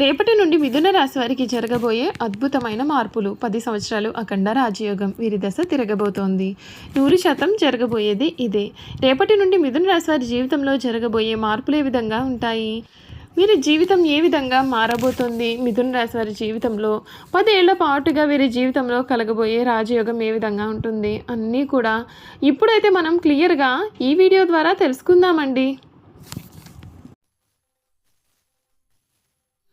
రేపటి నుండి మిథున రాశి వారికి జరగబోయే అద్భుతమైన మార్పులు. పది సంవత్సరాలు అఖండ రాజయోగం. వీరి దశ తిరగబోతోంది. నూరు శాతం జరగబోయేది ఇదే. రేపటి నుండి మిథున రాశి వారి జీవితంలో జరగబోయే మార్పులు ఏ విధంగా ఉంటాయి? వీరి జీవితం ఏ విధంగా మారబోతోంది? మిథున రాశి వారి జీవితంలో పదేళ్ళ పాటుగా వీరి జీవితంలో కలగబోయే రాజయోగం ఏ విధంగా ఉంటుంది? అన్నీ కూడా ఇప్పుడైతే మనం క్లియర్గా ఈ వీడియో ద్వారా తెలుసుకుందామండి.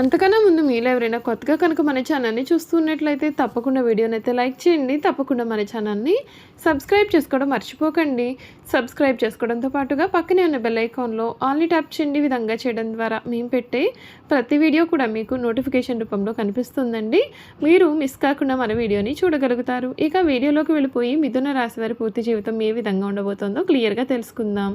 అంతకన్నా ముందు మీలో ఎవరైనా కొత్తగా కనుక మన ఛానల్ని చూస్తున్నట్లయితే తప్పకుండా వీడియోని అయితే లైక్ చేయండి. తప్పకుండా మన ఛానల్ని సబ్స్క్రైబ్ చేసుకోవడం మర్చిపోకండి. సబ్స్క్రైబ్ చేసుకోవడంతో పాటుగా పక్కనే ఉన్న బెల్ ఐకాన్లో ఆల్ని ట్యాప్ చేయండి. విధంగా చేయడం ద్వారా మేము పెట్టే ప్రతి వీడియో కూడా మీకు నోటిఫికేషన్ రూపంలో కనిపిస్తుందండి. మీరు మిస్ కాకుండా మన వీడియోని చూడగలుగుతారు. ఇక వీడియోలోకి వెళ్ళిపోయి మిథున రాశి వారి పూర్తి జీవితం ఏ విధంగా ఉండబోతోందో క్లియర్గా తెలుసుకుందాం.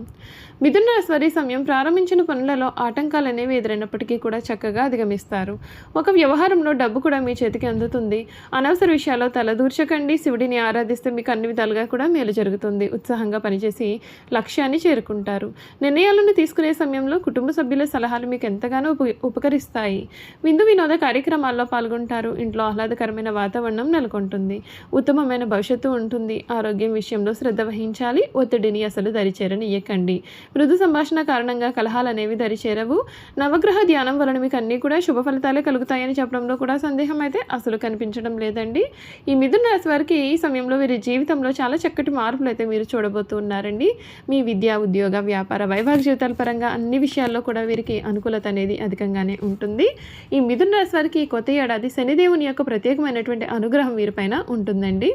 మిథున రాశి వారి సమయం ప్రారంభించిన పనులలో ఆటంకాలు అనేవి ఎదురైనప్పటికీ కూడా చక్కగా అధిగమిస్తారు ఒక వ్యవహారంలో డబ్బు కూడా మీ చేతికి అందుతుంది. అనవసర విషయాల్లో తలదూర్చకండి. శివుడిని ఆరాధిస్తే మీకు అన్ని విధాలుగా కూడా మేలు జరుగుతుంది. ఉత్సాహంగా పనిచేసి లక్ష్యాన్ని చేరుకుంటారు. నిర్ణయాలను తీసుకునే సమయంలో కుటుంబ సభ్యుల సలహాలు మీకు ఎంతగానో ఉప ఉపకరిస్తాయి. విందు వినోద కార్యక్రమాల్లో పాల్గొంటారు. ఇంట్లో ఆహ్లాదకరమైన వాతావరణం నెలకొంటుంది. ఉత్తమమైన భవిష్యత్తు ఉంటుంది. ఆరోగ్యం విషయంలో శ్రద్ధ వహించాలి. ఒత్తిడిని అసలు దరిచేరనియ్యకండి మృదు సంభాషణ కారణంగా కలహాలు అనేవి దరిచేరవు. నవగ్రహ ధ్యానం వలన మీకు అన్నీ కూడా శుభ ఫలితాలే కలుగుతాయని చెప్పడంలో కూడా సందేహం అయితే అసలు కనిపించడం లేదండి. ఈ మిథున రాశి వారికి ఈ సమయంలో వీరి జీవితంలో చాలా చక్కటి మార్పులు అయితే మీరు చూడబోతున్నారండి. మీ విద్య ఉద్యోగ వ్యాపార వైవాహిక జీవితాల పరంగా అన్ని విషయాల్లో కూడా వీరికి అనుకూలత అనేది అధికంగానే ఉంటుంది. ఈ మిథున రాశి వారికి కొత్త ఏడాది శనిదేవుని యొక్క ప్రత్యేకమైనటువంటి అనుగ్రహం వీరిపైన ఉంటుందండి.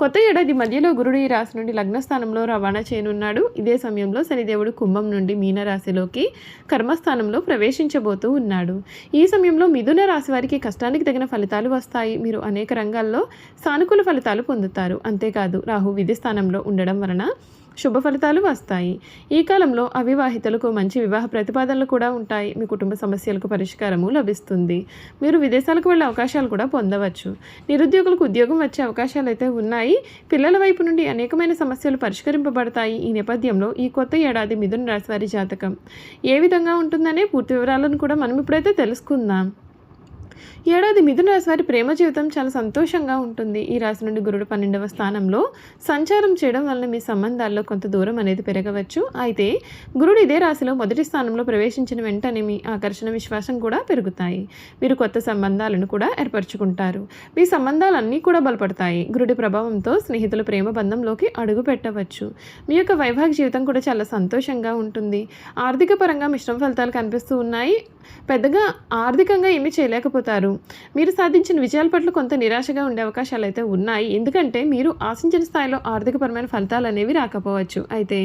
కొత్త ఏడాది మధ్యలో గురుడు ఈ రాశి నుండి లగ్నస్థానంలో రవాణా చేయనున్నాడు. ఇదే సమయంలో శనిదేవుడు కుంభం నుండి మీనరాశిలోకి కర్మస్థానంలో ప్రవేశించబోతూ ఉన్నాడు. ఈ సమయంలో మిథున రాశి వారికి కష్టానికి తగిన ఫలితాలు వస్తాయి. మీరు అనేక రంగాల్లో సానుకూల ఫలితాలు పొందుతారు. అంతేకాదు రాహు విధి స్థానంలో ఉండడం వలన శుభ ఫలితాలు వస్తాయి. ఈ కాలంలో అవివాహితులకు మంచి వివాహ ప్రతిపాదనలు కూడా ఉంటాయి. మీ కుటుంబ సమస్యలకు పరిష్కారము లభిస్తుంది. మీరు విదేశాలకు వెళ్ళే అవకాశాలు కూడా పొందవచ్చు. నిరుద్యోగులకు ఉద్యోగం వచ్చే అవకాశాలు అయితే ఉన్నాయి. పిల్లల వైపు నుండి అనేకమైన సమస్యలు పరిష్కరింపబడతాయి. ఈ నేపథ్యంలో ఈ కొత్త ఏడాది మిథున రాశివారి జాతకం ఏ విధంగా ఉంటుందనే పూర్తి వివరాలను కూడా మనం ఇప్పుడైతే తెలుసుకుందాం. ఏడాది మిథున రాశి వారి ప్రేమ జీవితం చాలా సంతోషంగా ఉంటుంది. ఈ రాశి నుండి గురుడు పన్నెండవ స్థానంలో సంచారం చేయడం వలన మీ సంబంధాల్లో కొంత దూరం అనేది పెరగవచ్చు. అయితే గురుడు ఇదే రాశిలో మొదటి స్థానంలో ప్రవేశించిన వెంటనే మీ ఆకర్షణ విశ్వాసం కూడా పెరుగుతాయి. మీరు కొత్త సంబంధాలను కూడా ఏర్పరచుకుంటారు. మీ సంబంధాలన్నీ కూడా బలపడతాయి. గురుడి ప్రభావంతో స్నేహితుల ప్రేమ బంధంలోకి అడుగు పెట్టవచ్చు. మీ యొక్క వైవాహిక జీవితం కూడా చాలా సంతోషంగా ఉంటుంది. ఆర్థిక పరంగా మిశ్రమ ఫలితాలు కనిపిస్తూ ఉన్నాయి. పెద్దగా ఆర్థికంగా ఏమీ చేయలేకపోతారు మీరు సాధించిన విజయాల పట్ల కొంత నిరాశగా ఉండే అవకాశాలు అయితే ఉన్నాయి. ఎందుకంటే మీరు ఆశించిన స్థాయిలో ఆర్థికపరమైన ఫలితాలు అనేవి రాకపోవచ్చు. అయితే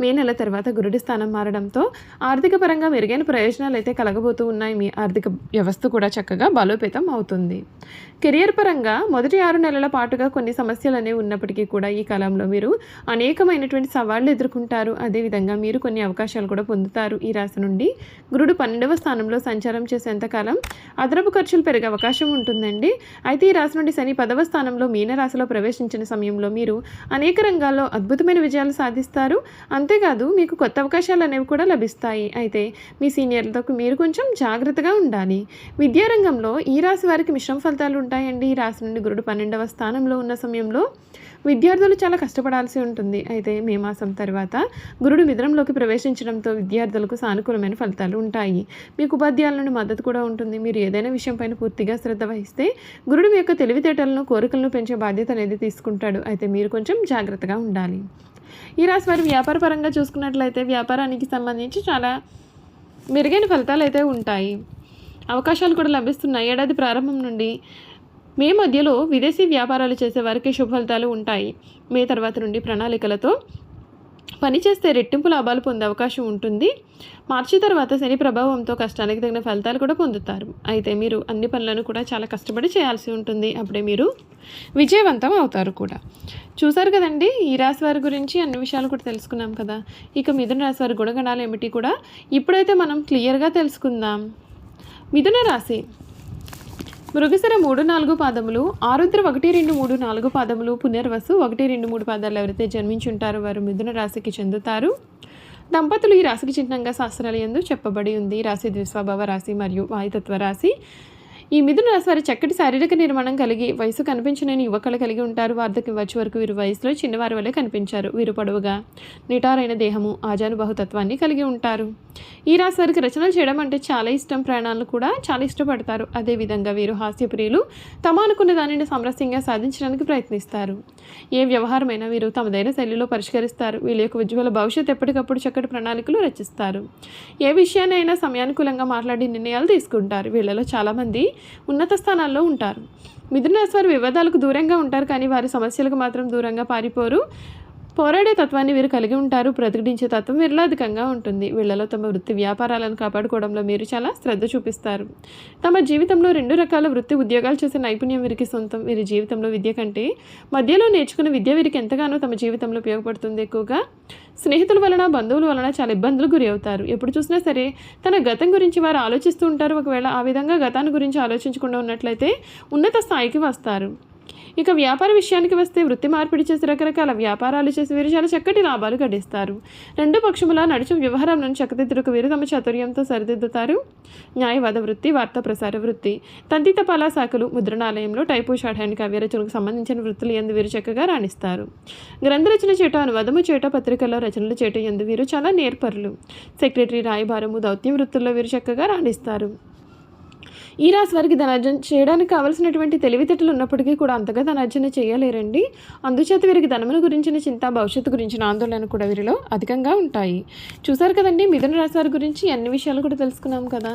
మే నెల తర్వాత గురుడి స్థానం మారడంతో ఆర్థిక పరంగా మెరుగైన ప్రయోజనాలు అయితే కలగబోతూ ఉన్నాయి. మీ ఆర్థిక వ్యవస్థ కూడా చక్కగా బలోపేతం అవుతుంది. కెరియర్ పరంగా మొదటి ఆరు నెలల పాటుగా కొన్ని సమస్యలు అనేవి ఉన్నప్పటికీ కూడా ఈ కాలంలో మీరు అనేకమైనటువంటి సవాళ్ళు ఎదుర్కొంటారు. అదేవిధంగా మీరు కొన్ని అవకాశాలు కూడా పొందుతారు. ఈ రాశి నుండి గురుడు పన్నెండవ స్థానంలో సంచారం చేసేంతకాలం అదనపు ఖర్చులు పెరిగే అవకాశం ఉంటుందండి. అయితే ఈ రాశి నుండి శని పదవ స్థానంలో మీనరాశిలో ప్రవేశించిన సమయంలో మీరు అనేక రంగాల్లో అద్భుతమైన విజయాలు సాధిస్తారు. అంతేకాదు మీకు కొత్త అవకాశాలు అనేవి కూడా లభిస్తాయి. అయితే మీ సీనియర్లతో మీరు కొంచెం జాగ్రత్తగా ఉండాలి. విద్యారంగంలో ఈ రాశి వారికి మిశ్రమ ఫలితాలు ఉంటాయండి. ఈ రాశి నుండి గురుడు పన్నెండవ స్థానంలో ఉన్న సమయంలో విద్యార్థులు చాలా కష్టపడాల్సి ఉంటుంది. అయితే మే మాసం తర్వాత గురుడు మిథునంలోకి ప్రవేశించడంతో విద్యార్థులకు సానుకూలమైన ఫలితాలు ఉంటాయి. మీకు ఉపాధ్యాయుల నుండి మద్దతు కూడా ఉంటుంది. మీరు ఏదైనా విషయం పైన పూర్తిగా శ్రద్ధ వహిస్తే గురుడు మీ యొక్క తెలివితేటలను కోరికలను పెంచే బాధ్యత అనేది తీసుకుంటాడు. అయితే మీరు కొంచెం జాగ్రత్తగా ఉండాలి. ఈ రాశి వారి వ్యాపార పరంగా చూసుకున్నట్లయితే వ్యాపారానికి సంబంధించి చాలా మెరుగైన ఫలితాలు అయితే ఉంటాయి. అవకాశాలు కూడా లభిస్తున్నాయి. ఏడాది ప్రారంభం నుండి మే మధ్యలో విదేశీ వ్యాపారాలు చేసే వారికి శుభ ఫలితాలు ఉంటాయి. మే తర్వాత నుండి ప్రణాళికలతో పనిచేస్తే రెట్టింపు లాభాలు పొందే అవకాశం ఉంటుంది. మార్చి తర్వాత శని ప్రభావంతో కష్టానికి తగిన ఫలితాలు కూడా పొందుతారు. అయితే మీరు అన్ని పనులను కూడా చాలా కష్టపడి చేయాల్సి ఉంటుంది. అప్పుడే మీరు విజయవంతం అవుతారు కూడా. చూసారు కదండి ఈ రాశి వారి గురించి అన్ని విషయాలు కూడా తెలుసుకున్నాం కదా. ఇక మిథున రాశి వారి గుణగణాలు ఏమిటి కూడా ఇప్పుడైతే మనం క్లియర్గా తెలుసుకుందాం. మిథున రాశి మృగశిర మూడు నాలుగు పాదములు ఆరుద్ర ఒకటి రెండు మూడు నాలుగు పాదములు పునర్వసు ఒకటి రెండు మూడు పాదాలు ఎవరైతే జన్మించుంటారో వారు మిథున రాశికి చెందుతారు. దంపతులు ఈ రాశికి చిహ్నంగా శాస్త్రాలయందు చెప్పబడి ఉంది. రాశి ద్విస్వభావ రాశి మరియు వాయుతత్వ రాశి. ఈ మిథున రాశి వారి చక్కటి శారీరక నిర్మాణం కలిగి వయసు కనిపించలేని యువకులు కలిగి ఉంటారు. వార్ధక్యం వచ్చే వరకు వీరు వయసులో చిన్నవారి వలె కనిపించారు. వీరు పొడవుగా నిటారైన దేహము ఆజానుబాహుతత్వాన్ని కలిగి ఉంటారు. ఈ రాశి వారికి రచనలు చేయడం అంటే చాలా ఇష్టం. ప్రయాణాలను కూడా చాలా ఇష్టపడతారు. అదేవిధంగా వీరు హాస్యప్రియులు తమ అనుకున్న దానిని సామరస్యంగా సాధించడానికి ప్రయత్నిస్తారు. ఏ వ్యవహారమైనా వీరు తమదైన శైలిలో పరిష్కరిస్తారు. వీళ్ళ యొక్క ఉజ్వల భవిష్యత్ ఎప్పటికప్పుడు చక్కటి ప్రణాళికలు రచిస్తారు. ఏ విషయాన్నైనా సమయానుకూలంగా మాట్లాడి నిర్ణయాలు తీసుకుంటారు. వీళ్ళలో చాలామంది ఉన్నత స్థానాల్లో ఉంటారు. మిథున రాశి వారు వివాదాలకు దూరంగా ఉంటారు కానీ వారి సమస్యలకు మాత్రం దూరంగా పారిపోరు. పోరాడే తత్వాన్ని వీరు కలిగి ఉంటారు ప్రతిఘటించే తత్వం వీరిలో అధికంగా ఉంటుంది. వీళ్ళలో తమ వృత్తి వ్యాపారాలను కాపాడుకోవడంలో మీరు చాలా శ్రద్ధ చూపిస్తారు. తమ జీవితంలో రెండు రకాల వృత్తి ఉద్యోగాలు చేసే నైపుణ్యం వీరికి సొంతం. వీరి జీవితంలో విద్య కంటే మధ్యలో నేర్చుకున్న విద్య వీరికి ఎంతగానో తమ జీవితంలో ఉపయోగపడుతుంది ఎక్కువగా. స్నేహితుల వలన బంధువుల వలన చాలా ఇబ్బందులు గురి అవుతారు. ఎప్పుడు చూసినా సరే తన గతం గురించి వారు ఆలోచిస్తూ ఉంటారు. ఒకవేళ ఆ విధంగా గతాన్ని గురించి ఆలోచించకుండా ఉన్నట్లయితే ఉన్నత స్థాయికి వస్తారు. ఇక వ్యాపార విషయానికి వస్తే వృత్తి మార్పిడి చేసి రకరకాల వ్యాపారాలు చేసి వీరు చాలా చక్కటి లాభాలు గడిస్తారు. రెండు పక్షములా నడిచే వ్యవహారం చక్కదిద్దులకు వీరు తమ చాతుర్యంతో సరిదిద్దుతారు. న్యాయవాద వృత్తి వార్తా ప్రసార వృత్తి తంతి తపాలా శాఖలు ముద్రణాలయంలో టైపు షార్ట్ హ్యాండ్ కావ్యరచనకు సంబంధించిన వృత్తులు ఎందు వీరు చక్కగా రాణిస్తారు. గ్రంథరచన చేట అనువాదము చేట పత్రికల్లో రచనలు చేట ఎందు వీరు చాలా నేర్పరులు. సెక్రటరీ రాయబారము దౌత్యం వృత్తుల్లో వీరు చక్కగా రాణిస్తారు. ఈ రాశి వారికి ధనార్జన చేయడానికి కావలసినటువంటి తెలివితేటలు ఉన్నప్పటికీ కూడా అంతగా ధనార్జన చేయలేరండి. అందుచేత వీరికి ధనమును గురించిన చింత భవిష్యత్తు గురించిన ఆందోళన కూడా వీరిలో అధికంగా ఉంటాయి. చూసారు కదండి మిథున రాశి వారి గురించి అన్ని విషయాలు కూడా తెలుసుకున్నాం కదా.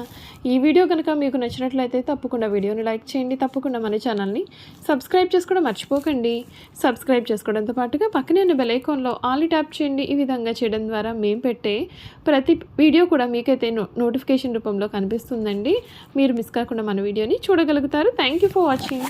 ఈ వీడియో కనుక మీకు నచ్చినట్లయితే తప్పకుండా వీడియోని లైక్ చేయండి. తప్పకుండా మన ఛానల్ని సబ్స్క్రైబ్ చేసుకోవడం మర్చిపోకండి. సబ్స్క్రైబ్ చేసుకోవడంతో పాటుగా పక్కనే ఉన్న బెల్ ఐకాన్లో ఆల్ ట్యాప్ చేయండి. ఈ విధంగా చేయడం ద్వారా మేము పెట్టే ప్రతి వీడియో కూడా మీకైతే నో నోటిఫికేషన్ రూపంలో కనిపిస్తుందండి. మీరు మిస్ కాకుండా మన వీడియోని చూడగలుగుతారు. Thank you for watching